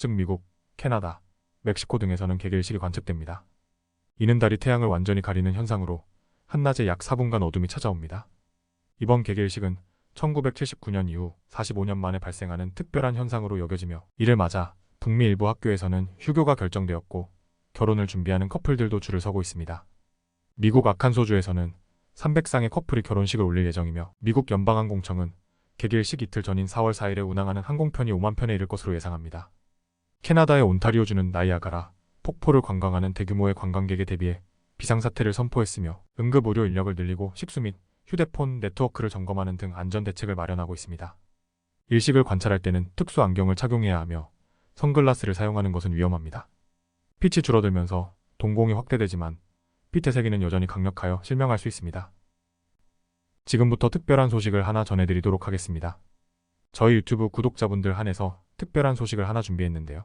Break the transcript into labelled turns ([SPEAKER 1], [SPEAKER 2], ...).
[SPEAKER 1] 즉 미국, 캐나다, 멕시코 등에서는 개개일식이 관측됩니다. 이는 달이 태양을 완전히 가리는 현상으로 한낮에 약 4분간 어둠이 찾아옵니다. 이번 개개일식은 1979년 이후 45년 만에 발생하는 특별한 현상으로 여겨지며 이를 맞아 북미 일부 학교에서는 휴교가 결정되었고 결혼을 준비하는 커플들도 줄을 서고 있습니다. 미국 아칸소주에서는 300쌍의 커플이 결혼식을 올릴 예정이며 미국 연방항공청은 개개일식 이틀 전인 4월 4일에 운항하는 항공편이 5만 편에 이를 것으로 예상합니다. 캐나다의 온타리오주는 나이아가라, 폭포를 관광하는 대규모의 관광객에 대비해 비상사태를 선포했으며 응급 의료 인력을 늘리고 식수 및 휴대폰 네트워크를 점검하는 등 안전 대책을 마련하고 있습니다. 일식을 관찰할 때는 특수 안경을 착용해야 하며 선글라스를 사용하는 것은 위험합니다. 빛이 줄어들면서 동공이 확대되지만 빛의 세기는 여전히 강력하여 실명할 수 있습니다. 지금부터 특별한 소식을 하나 전해드리도록 하겠습니다. 저희 유튜브 구독자분들 한해서 특별한 소식을 하나 준비했는데요.